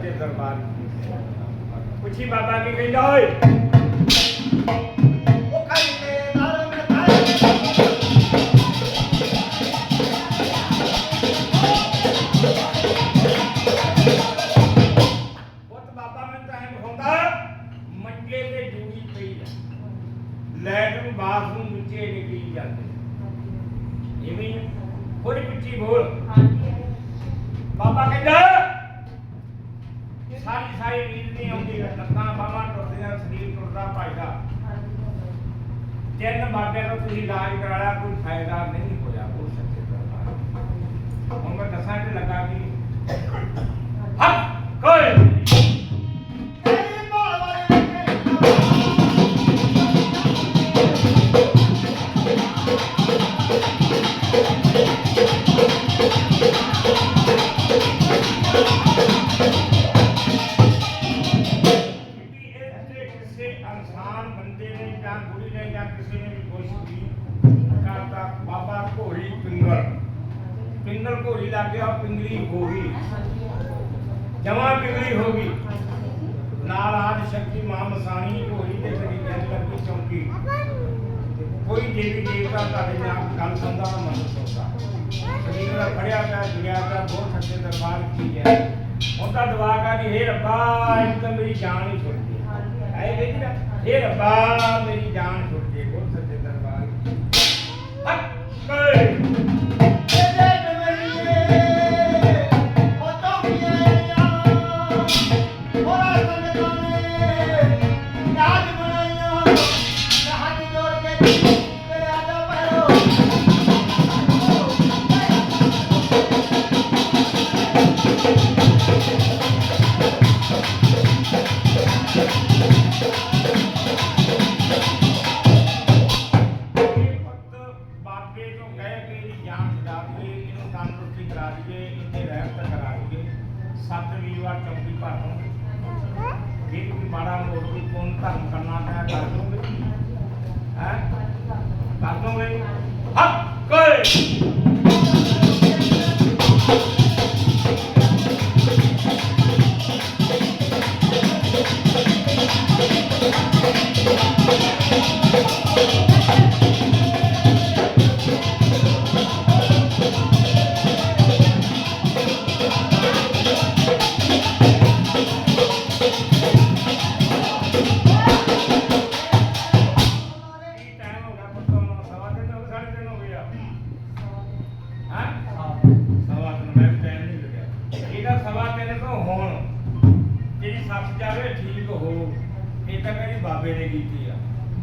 ਸੱਚੇ ਦਰਬਾਰ ਪੁੱਛੀ ਬਾਬਾ ਕੀ ਕਹਿੰਦਾ ਓਏ! ਉਹ ਤੇ ਨਾਲ ਮਿਠਾਈ ਪੁੱਤ ਬਾਬਾ ਮੈਨੂੰ ਤਾਂ ਐਂ ਹੁੰਦਾ ਮੰਜੇ ਤੇ ਜੂੜੀ ਪਈ ਆ। ਲੈਟਰ ਬਾਥਰੂਮ ਵਿੱਚੇ ਨਿਕਲੀ ਜਾਂਦੇ। ਇਵੇਂ ਥੋੜੀ ਪਿੱਛੀ ਬੋਲ। ਬਾਬਾ ਕਹਿੰਦਾ ਸਾਰੀ ਸਾਰੀ ਨੀਂਦ ਨਹੀਂ ਆਉਂਦੀ ਲੱਤਾਂ ਬਾਹਾਂ ਟੁੱਟਦੀਆਂ ਸਰੀਰ ਟੁੱਟਦਾ ਭਜਦਾ ਤਿੰਨ ਬਾਬਿਆਂ ਤੋਂ ਤੁਸੀਂ ਇਲਾਜ ਕਰਾਇਆ ਕੋਈ ਜਾਂ ਕਿਸੇ ਨੇ ਵੀ ਕੋਸ਼ਿਸ਼ ਕੀਤੀ ਕਰਦਾ ਬਾਬਾ ਘੋੜੀ ਪਿੰਗਲ। ਪਿੰਗਲ ਘੋੜੀ ਲੱਗ ਗਿਆ ਉਹ ਪਿੰਗਲੀ ਹੋ ਗਈ। ਜਮਾ ਪਿੰਗਲੀ ਹੋ ਗਈ। ਨਾਲ ਆਦ ਸ਼ਕਤੀ ਮਾਂ ਮਸਾਣੀ ਘੋੜੀ ਤੇ ਕਰੀ ਜਨ ਲੱਗੀ ਚੌਂਕੀ। ਕੋਈ ਦੇਵੀ ਦੇਵਤਾ ਤੁਹਾਡੇ ਨਾਲ ਗੱਲ ਸੁਣਦਾ ਤਾਂ ਮਨ ਸੁਣਦਾ ਸਰੀਰ ਦਾ ਫੜਿਆ ਪਿਆ ਜੁੜਿਆ ਪਿਆ, ਬਹੁਤ ਸੱਚੇ ਦਰਬਾਰ ਕੀ ਹੈ ਹੁਣ ਤਾਂ ਦੁਆ ਕਰੀ ਹੇ ਰੱਬਾ, ਇੱਕ ਤਾਂ ਮੇਰੀ ਜਾਨ ਹੀ ਛੁੱਟ ਗਈ ਹੈ ਨਾ ਹੇ ਰੱਬਾ ਮੇਰੀ ਜਾਨ ਛੁੱਟ ਗਈ ਬਹੁਤ ਸੱਚੇ ਇਹਨੂੰ ਤੰਦਰੁਸਤੀ ਕਰਾ ਦਈਏ ਇਹਦੇ ਰਹਿਮਤ ਕਰਾ ਦਈਏ। ਸੱਤ ਵੀਰਵਾਰ ਚੌਂਕੀ ਭਰ ਨੂੰ। ਜੇ ਕੋਈ ਮਾੜਾ ਮੋੜ ਕੋਈ ਪੁੰਨ ਧਰਮ ਕਰਨਾ ਹੈ ਕਰ ਦੋਗੇ। ਹੈ? ਕਰ ਦੋਗੇ? ਹੱਕ ਹੁਣ, ਜਿਹੜੀ ਸੱਸ ਜਾਵੇ ਠੀਕ ਹੋ ਇਹ ਤਾਂ ਕਹਿੰਦੀ ਬਾਬੇ ਨੇ ਕੀਤੀ ਆ।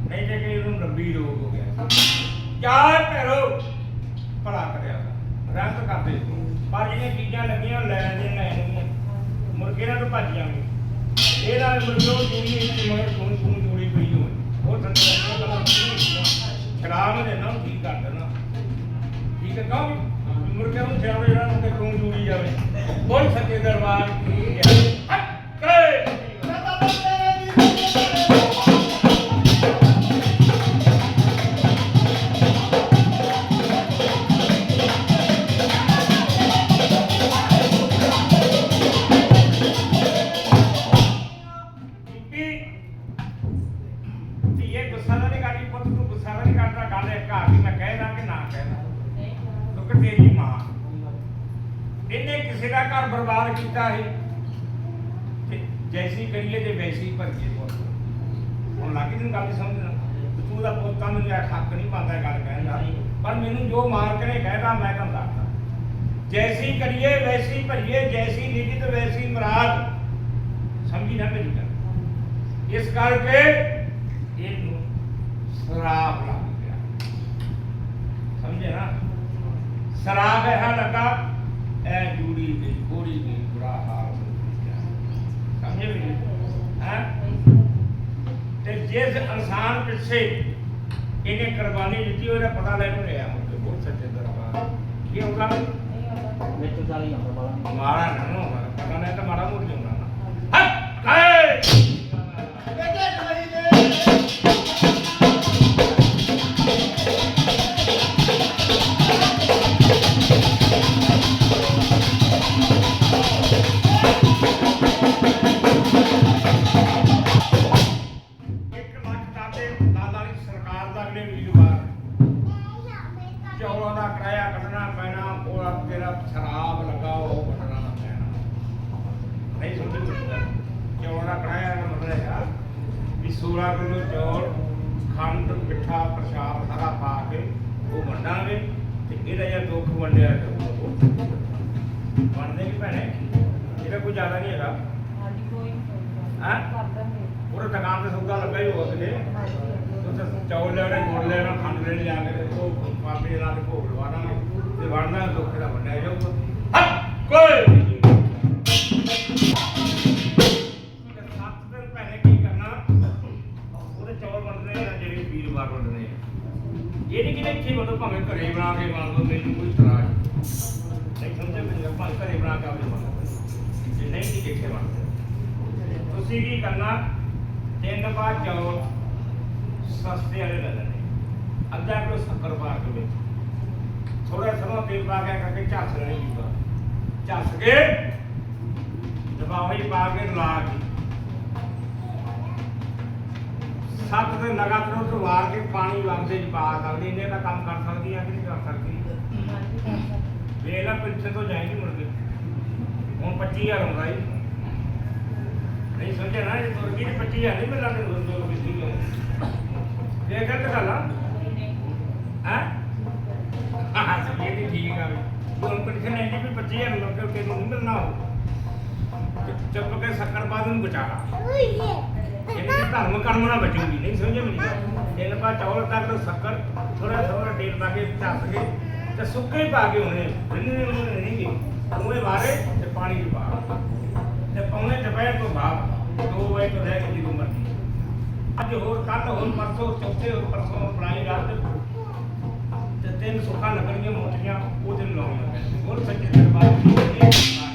ਨਹੀਂ ਤੇ ਕਿ ਇਹਨੂੰ ਰੱਬੀ ਰੋਗ ਹੋ ਗਿਆ। ਚਾਰ ਭੈਰੋ ਭਲਾ ਕਰਿਆ ਰੰਤ ਕਰਦੇ ਪਰ ਜਿਹੜੀਆਂ ਚੀਜ਼ਾਂ ਲੱਗੀਆਂ ਉਹ ਲੈ ਦੇ, ਲੈ ਨਹੀਂ ਮੁਰਗੇ ਨਾਲ ਤਾਂ ਭੱਜ ਜਾਣਗੇ ਇਹ ਨਾਲ ਮੁਰਗੇ ਉਹ ਜੂੜੀ ਇੱਕ ਮਗਰ ਤੂੰ ਤੂੰ ਜੂੜੀ ਪਈ ਹੋਈ ਉਹ ਸੰਤਾਂ ਦਾ ਸ਼ਰਾਬ ਦੇ ਨਾ ਠੀਕ ਕਰ ਦੇਣਾ ਠੀਕ ਹੈ ਕਹੋ ਮੁਰਗੇ ਨੂੰ ਛੇੜੋ ਜਿਹੜਾ ਤੇ ਤੂੰ ਜੂੜੀ ਜਾਵੇ। ਬੋਲ ਸੱਚੇ ਦਰਬਾਰ ਕੀ ਹੈ? ਕਿਉਂਕਿ ਤੇਰੀ ਮਾਂ। ਇਹਨੇ ਕਿਸੇ ਦਾ ਘਰ ਬਰਬਾਦ ਕੀਤਾ ਸੀ। ਜੈਸੀ ਕਰੀਏ ਤੇ ਵੈਸੀ ਭਰੀਏ ਪੁੱਤ। ਹੁਣ ਲੱਗੀ ਤੈਨੂੰ ਗੱਲ ਸਮਝਣਾ ਤੂੰ ਦਾ ਪੁੱਤਾਂ ਮੈਨੂੰ ਇਹ ਹੱਕ ਨਹੀਂ ਪਾਉਂਦਾ ਗੱਲ ਕਹਿਣ ਦਾ। ਪਰ ਮੈਨੂੰ ਜੋ ਮਾਲਕ ਨੇ ਕਹਿਦਾ ਮੈਂ ਤੁਹਾਨੂੰ ਦੱਸਦਾ। ਜੈਸੀ ਕਰੀਏ, ਵੈਸੀ ਭਰੀਏ, ਜੈਸੀ ਨੀਤੀ ਤੇ ਵੈਸੀ ਮੁਰਾਦ। ਸਮਝੀ ਨਾ ਮੇਰੀ ਗੱਲ। ਇਸ ਕਰਕੇ ਇਹਨੂੰ ਸ਼ਰਾਬ ਲੱਗ ਗਿਆ। ਸਮਝੇ ਨਾ? ਸ਼ਰਾਬ ਹੈ ਲੱਗਾ ਐ ਜੂੜੀ ਗਈ ਕੋੜੀ ਗਈ ਬੁਰਾ ਹਾਲ ਹੋ ਗਿਆ। ਸਮਝੇ ਵੀ ਹੈ? ਤੇ ਜਿਸ ਇਨਸਾਨ ਪਿੱਛੇ ਇਹਨੇ ਕੁਰਬਾਨੀ ਦਿੱਤੀ ਉਹਦਾ ਪਤਾ ਲੈ ਨੂੰ ਰਿਹਾ ਮੁੰਡੇ ਬਹੁਤ ਸੱਚੇ ਦਰਬਾਰ। ਕੀ ਹੋਗਾ ਵਿੱਚ ਚਾਲੀ ਆਉਂਦਾ ਬਾਲਾ ਮਾਰਾ ਨਾ ਨਾ ਹੋਣਾ, ਪਤਾ ਨਹੀਂ ਤਾਂ ਮਾੜਾ ਮੋੜ ਜਾਂਦਾ ਸ਼ਰਾਬ ਲੱਗਾ ਉਹ ਬਟਨਾ ਨਾ ਪੈਣਾ। ਨਹੀਂ ਸਮਝੀ ਮੇਰੀ ਗੱਲ? ਚੌਲ ਦਾ ਕੜਾਇਆ ਦਾ ਮਤਲਬ ਹੈਗਾ ਵੀ 16 ਕਿਲੋ ਚੌਲ ਖੰਡ ਮਿੱਠਾ ਪ੍ਰਸ਼ਾਦ ਸਾਰਾ ਪਾ ਕੇ ਉਹ ਵੰਡਾਂਗੇ ਤੇ ਇਹਦਾ ਜਾਂ ਦੁੱਖ ਵੰਡਿਆ ਜਾਊਗਾ ਵੰਡਦੇ ਵੀ ਭੈਣੇ। ਇਹਦਾ ਕੋਈ ਜ਼ਿਆਦਾ ਨਹੀਂ ਹੈਗਾ। ਹੈਂ? ਪੂਰੇ ਦੁਕਾਨ ਤੇ ਸੌਦਾ ਲੱਗਾ ਹੀ ਕਿਤੇ। ਉੱਥੇ ਚੌਲ ਲੈਣੇ ਗੁੜ ਲੈਣਾ ਖੰਡ ਲੈਣੀ ਲਿਆ ਕੇ ਉਹ ਪਾਪੇ ਨਾਲ ਭੋਗ ਲਵਾ ਦਾਂਗੇ। ਤੇ ਵੜਨਾ ਦੁੱਖ ਦਾ ਵੰਡਿਆ ਜਾਊਗਾ। ਹਾਂ ਕੋਈ! ਸੱਤ ਦਿਨ ਪਹਿਲੇ ਕੀ ਕਰਨਾ? ਉਹਦੇ ਚੌਲ ਵੰਡਣੇ ਆ ਜਿਹੜੇ ਵੀਰਵਾਰ ਵੰਡਣੇ ਆ। ਇਹ ਨਹੀਂ ਕਿ ਇੱਥੇ ਵੰਡੋ ਭਾਵੇਂ ਘਰੇ ਬਣਾ ਕੇ ਵੰਡ ਦੋ ਮੈਨੂੰ ਕੋਈ ਇਤਰਾਜ਼ ਨਹੀਂ। ਸਮਝੇ ਮੇਰੀ ਗੱਲ ਭਾਵੇਂ ਘਰੇ ਬਣਾ ਕੇ ਆਵੇ ਵੰਡੋ ਜੇ ਨਹੀਂ ਕਿ ਇੱਥੇ ਵੰਡਦੇ ਤੁਸੀਂ ਕੀ ਕਰਨਾ? ਤਿੰਨ ਬਾਰ ਚੌਲ ਸਸਤੇ ਵਾਲੇ ਲੈ ਲੈਣੇ। ਅੱਧਾ ਕਿਲੋ ਸ਼ੱਕਰ ਪਾ ਕੇ ਵਿੱਚ। ਥੋੜਾ ਸਮਾਂ ਤੇਲ ਪਾ ਕੇ ਕਰਕੇ ਝੱਸ ਲੈਣੀ ਜੂਗਾ। ਝੱਸ ਕੇ ਦਬਾਅ ਪਾ ਕੇ ਲਾ ਕੇ। ਸੱਤ ਦਿਨ ਲਗਾਤਾਰ ਉਹ ਵਾਰ ਕੇ ਪਾਣੀ ਵਗਦੇ ਚ ਪਾ ਸਕਦੀ ਇਹਨੇ ਦਾ ਕੰਮ ਕਰ ਸਕਦੀ ਆ ਕਿ ਨਹੀਂ ਕਰ ਸਕਦੀ? ਵੇਖ ਪਿੱਛੇ ਤੋਂ ਜਾਏਗੀ ਮੁੜ ਕੇ। ਹੁਣ 25000 ਆਉਂਦਾ ਹੀ ਨਹੀਂ ਸੋਚਿਆ ਨਾ, ਇਹ ਤੁਰ ਗਈ 25000 ਨਹੀਂ ਮਿਲਣਾ ਤੇ ਹੋਰ ਦੋ ਕਿੱਥੇ ਗਏ ਇਹ ਗਲਤ ਗੱਲ ਆ ਹੈ ਹਾਂ ਇਹ ਵੀ ਠੀਕ ਆ ਵੀ। ਹੁਣ ਪਿੱਛੇ ਨਹੀਂ ਵੀ 25000 ਲੋਕੇ ਉੱਤੇ ਨੂੰ ਨਹੀਂ ਮਿਲਣਾ ਉਹ। ਚੁੱਪ ਕੇ ਸ਼ੱਕਰ ਨੂੰ ਬਚਾ ਲਾ। ਧਰਮ ਕਰਮ ਨਾਲ ਬਚੂਗੀ ਨਹੀਂ ਸਮਝੇ ਮੇਰੀ ਗੱਲ ਪਾ ਚੌਲ ਤੱਕ ਸ਼ੱਕਰ ਥੋੜਾ ਥੋੜਾ ਤੇਲ ਪਾ ਕੇ ਢੱਸ ਕੇ ਤੇ ਸੁੱਕੇ ਪਾ ਕੇ ਉਹਨੇ ਰਿੰਨੇ ਉਹਨੇ ਨਹੀਂ ਗਏ ਉਹਨੇ ਵਾਰੇ ਤੇ ਪਾਣੀ ਚ ਪਾ ਤੇ ਪੌਣੇ ਦੁਪਹਿਰ ਤੋਂ ਬਾਅਦ 2 ਵਜੇ ਤੋਂ ਲੈ ਕੇ ਜਦੋਂ ਮਰਜ਼ੀ। ਅੱਜ ਹੋਰ ਕੱਲ ਹੋਰ ਪਰਸੋਂ, ਚੌਥੇ ਹੋਰ ਪਰਸੋਂ ਬਣਾਈ ਰਾਤ ਤੇ ਤਿੰਨ ਸੁੱਖਾਂ ਲੱਗਣੀਆਂ ਮੋਟੀਆਂ ਉਹਦੇ ਨੂੰ ਲਾਉਣੀਆਂ ਹੋਰ ਸੱਚੇ ਦਰਬਾਰ ਦੀ